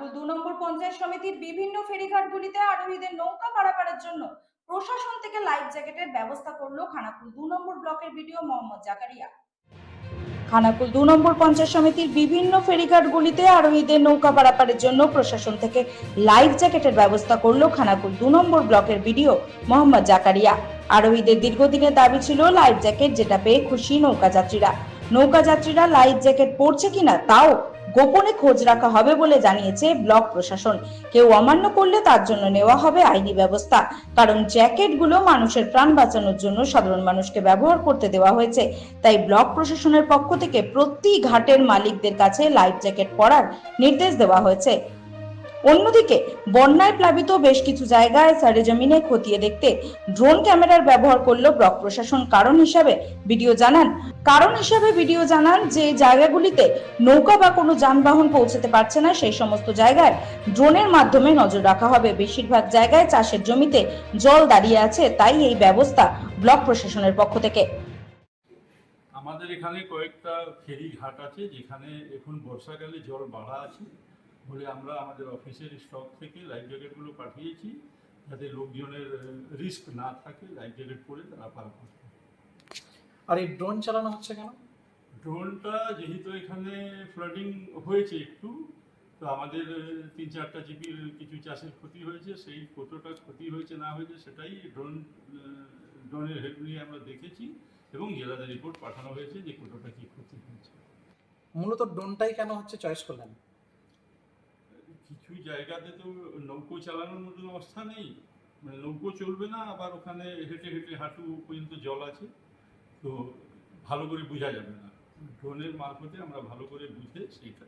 খানাকুল দু নম্বর পঞ্চায়েত সমিতির বিভিন্ন ফেরিঘাটগুলিতে আরোহীদের নৌকা পারাপারের জন্য প্রশাসন থেকে লাইফ জ্যাকেটের ব্যবস্থা করল খানাকুল দু নম্বর ব্লকের বিডিও মোহাম্মদ জাকারিয়া। খানাকুল দু নম্বর পঞ্চায়েত সমিতির বিভিন্ন ফেরিঘাটগুলিতে আরোহীদের নৌকা পারাপারের জন্য প্রশাসন থেকে লাইফ জ্যাকেটের ব্যবস্থা করল খানাকুল দু নম্বর ব্লকের বিডিও মোহাম্মদ জাকারিয়া। আরোহীদের দীর্ঘদিনের দাবি ছিল লাইফ জ্যাকেট যেটা পেয়ে খুশি নৌকা যাত্রীরা নৌকা যাত্রীরা লাইফ জ্যাকেট পরছে কিনা তাও গোপনে খোঁজ রাখা হবে বলে জানিয়েছে ব্লক প্রশাসন। কেউ অমান্য করলে তার জন্য নেওয়া হবে আইনি ব্যবস্থা। কারণ জ্যাকেটগুলো মানুষের প্রাণ বাঁচানোর জন্য সাধারণ মানুষকে ব্যবহার করতে দেওয়া হয়েছে। তাই ব্লক প্রশাসনের পক্ষ থেকে প্রতি ঘাটের মালিকদের কাছে লাইফ জ্যাকেট পরার নির্দেশ দেওয়া হয়েছে। অন্যদিকে, বন্যায় প্লাবিত বেশ কিছু জায়গায় সারেজমিনে খতিয়ে দেখতে ড্রোন ক্যামেরার ব্যবহার করল ব্লক প্রশাসন। কারণ হিসাবে ভিডিও জানান, কারণ হিসাবে ভিডিও জানান যে জায়গাগুলিতে নৌকা বা কোনো যানবাহন পৌঁছাতে পারছে না, সেই সমস্ত জায়গায় ড্রোনের মাধ্যমে নজর রাখা হবে। বেশিরভাগ জায়গায় চাষের জমিতে জল দাঁড়িয়ে আছে, তাই এই ব্যবস্থা ব্লক প্রশাসনের পক্ষ থেকে। আমাদের এখানে কয়েকটা ফেরি ঘাট আছে, যেখানে এখন বর্ষাকালে জল বাড়া আছে। বলে আমরা আমাদের অফিসের স্টক থেকে লাইফ জ্যাকেটগুলো পাঠিয়েছি যাতে লোকজনের রিস্ক না থাকে লাইফ জ্যাকেট পরে তারা পার করে আর এই ড্রোন চালানো হচ্ছে কেন? ড্রোনটা যেহেতু এখানে ফ্লাডিং হয়েছে একটু তো আমাদের তিন চারটা জিপির কিছু চাষের ক্ষতি হয়েছে সেই কতটা ক্ষতি হয়েছে না হয়েছে সেটাই ড্রোন ড্রোনের হেল্প নিয়ে আমরা দেখেছি এবং জেলাদের রিপোর্ট পাঠানো হয়েছে যে কতটা কি ক্ষতি হয়েছে। মূলত ড্রোনটাই কেন হচ্ছে চয়েস করলেন? কিছু জায়গাতে তো নৌকো চালানোর মতন অবস্থা নেই। মানে নৌকো চলবে না, আবার ওখানে হেঁটে হেঁটে হাঁটু পর্যন্ত জল আছে। তো ভালো করে বোঝা যাবে না। ড্রোনের মারফতে আমরা ভালো করে বুঝে সেইটা